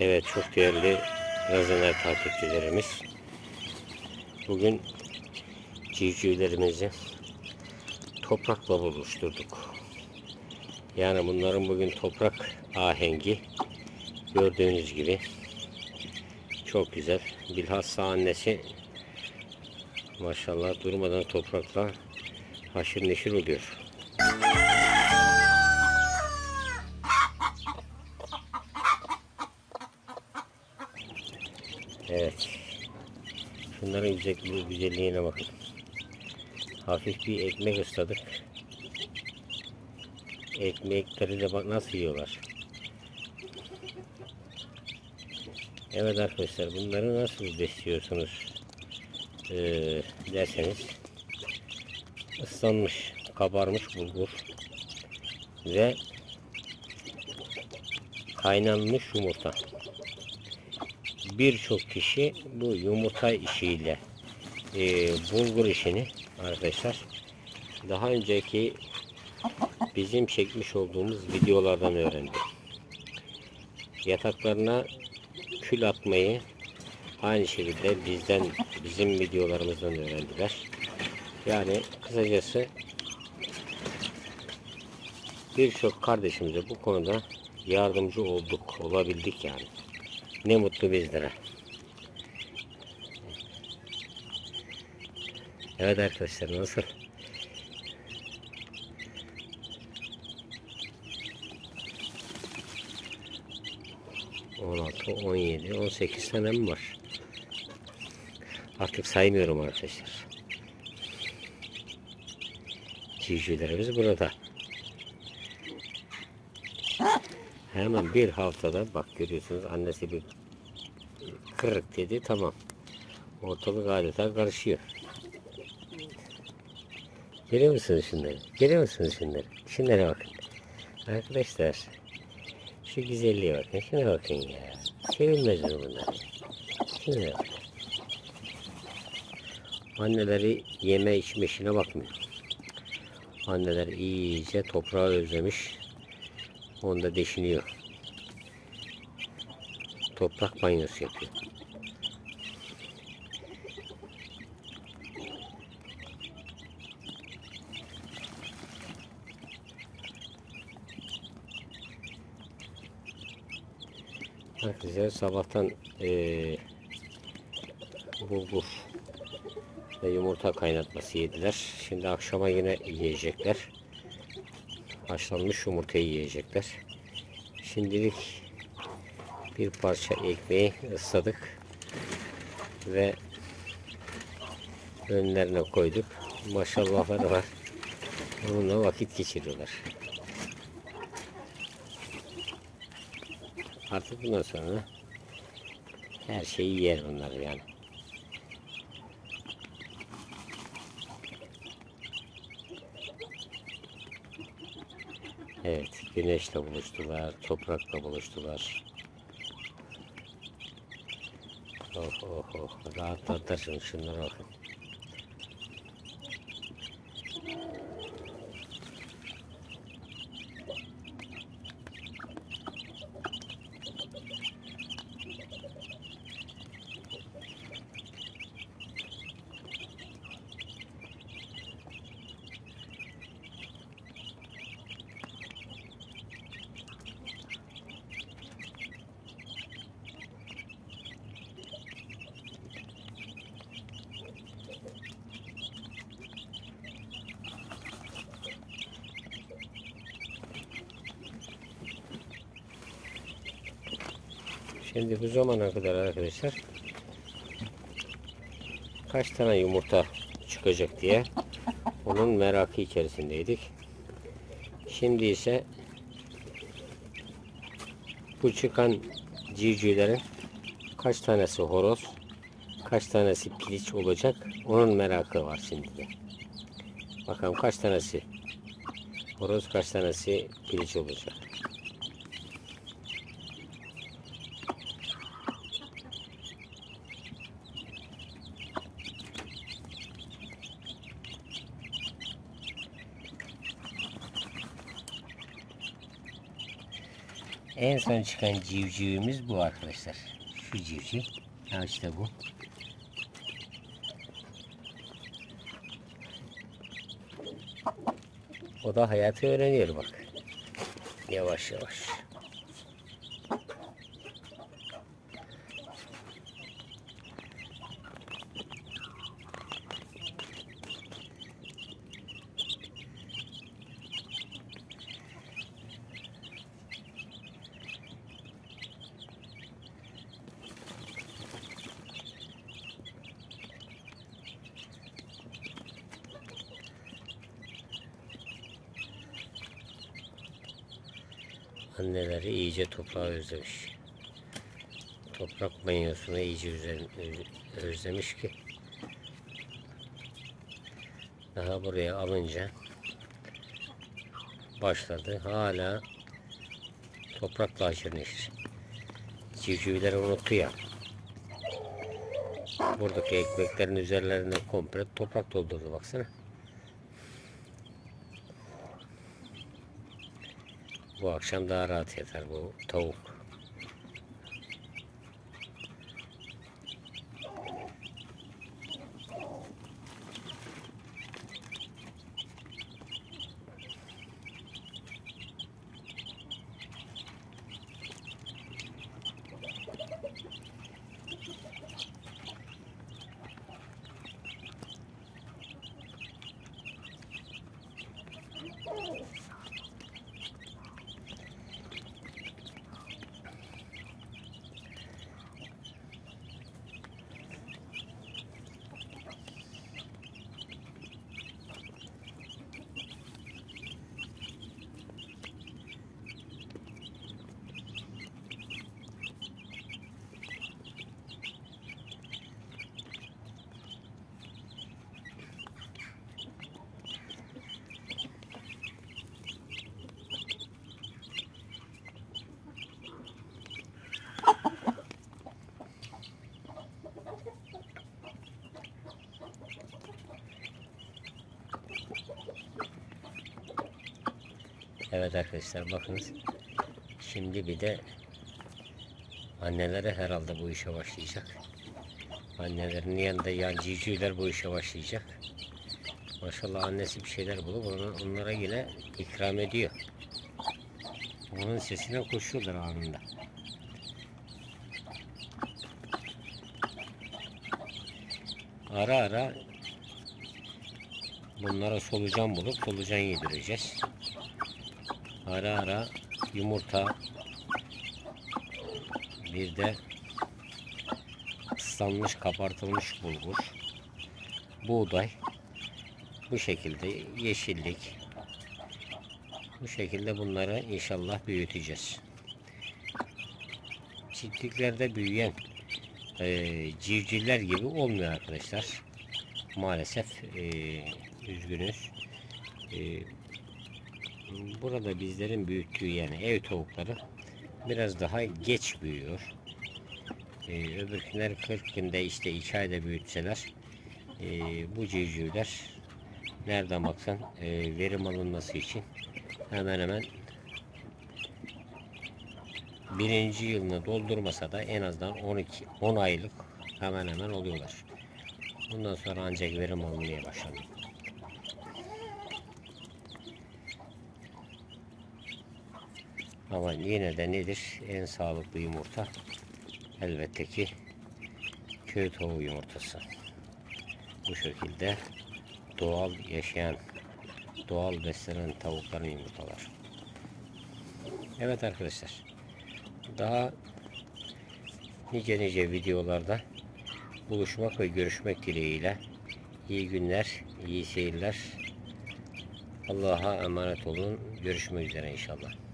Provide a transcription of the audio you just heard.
Evet çok değerli Razener takipçilerimiz. Bugün civcivlerimizi toprakla buluşturduk. Yani bunların bugün toprak ahengi gördüğünüz gibi çok güzel. Bilhassa annesi maşallah durmadan toprakla haşır neşir oluyor. Evet. Şunların güzel, güzelliğine bakın. Hafif bir ekmek ısladık. Ekmekleri de bak nasıl yiyorlar. Evet arkadaşlar bunları nasıl besliyorsunuz ee, derseniz ıslanmış, kabarmış bulgur ve kaynanmış yumurta birçok kişi bu yumurta işiyle e, bulgur işini arkadaşlar daha önceki bizim çekmiş olduğumuz videolardan öğrendi. Yataklarına kül atmayı aynı şekilde bizden bizim videolarımızdan öğrendiler. Yani kısacası birçok kardeşimize bu konuda yardımcı olduk, olabildik yani. Ne mutlu bizlere. Evet arkadaşlar nasıl? On altı, on yedi, on sekiz tanem var. Artık saymıyorum arkadaşlar. Civcivlerimiz burada. Hemen bir haftada bak görüyorsunuz annesi bir kırık dedi tamam. Ortalık adeta karışıyor. Görüyor musunuz şunları? Görüyor musunuz şunları? Şunlara bakın. Arkadaşlar şu güzelliğe bakın. Şuna bakın ya. Sevilmez mi bunlar? Şuna. Anneleri yeme içme işine bakmıyor. Anneler iyice toprağı özlemiş. Onda deşiniyor. Toprak banyosu yapıyor. Arkadaşlar sabahtan eee bulgur ve yumurta kaynatması yediler. Şimdi akşama yine yiyecekler. Haşlanmış yumurtayı yiyecekler. Şimdilik bir parça ekmeği ısladık ve önlerine koyduk. Maşallahları var. Onunla vakit geçiriyorlar. Artık bundan sonra her şeyi yer bunlar yani. Evet, güneşle buluştular, toprakla buluştular. Oh oh oh, rahatlatırsın şunlara bakın. Şimdi bu zamana kadar arkadaşlar kaç tane yumurta çıkacak diye onun merakı içerisindeydik. Şimdi ise bu çıkan civcivlerin kaç tanesi horoz, kaç tanesi piliç olacak onun merakı var şimdi de. Bakalım kaç tanesi horoz, kaç tanesi piliç olacak. En son çıkan civcivimiz bu arkadaşlar. Şu civciv. Ha işte bu. O da hayatı öğreniyor bak. Yavaş yavaş. Anneleri iyice toprağı özlemiş. Toprak banyosunu iyice özlemiş ki daha buraya alınca başladı. Hala toprakla haşır neşir. Civcivleri unuttu ya. Buradaki ekmeklerin üzerlerine komple toprak doldurdu baksana. Bu akşam daha rahat yatar bu tavuk. Evet arkadaşlar bakınız. Şimdi bir de annelere herhalde bu işe başlayacak. Annelerin yanında yan civcivler bu işe başlayacak. Maşallah annesi bir şeyler bulup onlara yine ikram ediyor. Onun sesine koşuyorlar anında. Ara ara bunlara solucan bulup solucan yedireceğiz. Ara ara yumurta bir de ıslanmış kabartılmış bulgur buğday bu şekilde yeşillik bu şekilde bunları inşallah büyüteceğiz. Çiftliklerde büyüyen eee civcivler gibi olmuyor arkadaşlar. Maalesef eee, üzgünüz. Eee, burada bizlerin büyüttüğü yani ev tavukları biraz daha geç büyüyor. Ee, öbürküler 40 günde işte 2 ayda büyütseler ee, bu civcivler nereden baksan ee, verim alınması için hemen hemen birinci yılını doldurmasa da en azından 12 10 aylık hemen hemen oluyorlar. Bundan sonra ancak verim alınmaya başladı. Ama yine de nedir? En sağlıklı yumurta elbette ki köy tavuğu yumurtası. Bu şekilde doğal yaşayan, doğal beslenen tavukların yumurtalar. Evet arkadaşlar. Daha nice nice videolarda buluşmak ve görüşmek dileğiyle iyi günler, iyi seyirler. Allah'a emanet olun. Görüşmek üzere inşallah.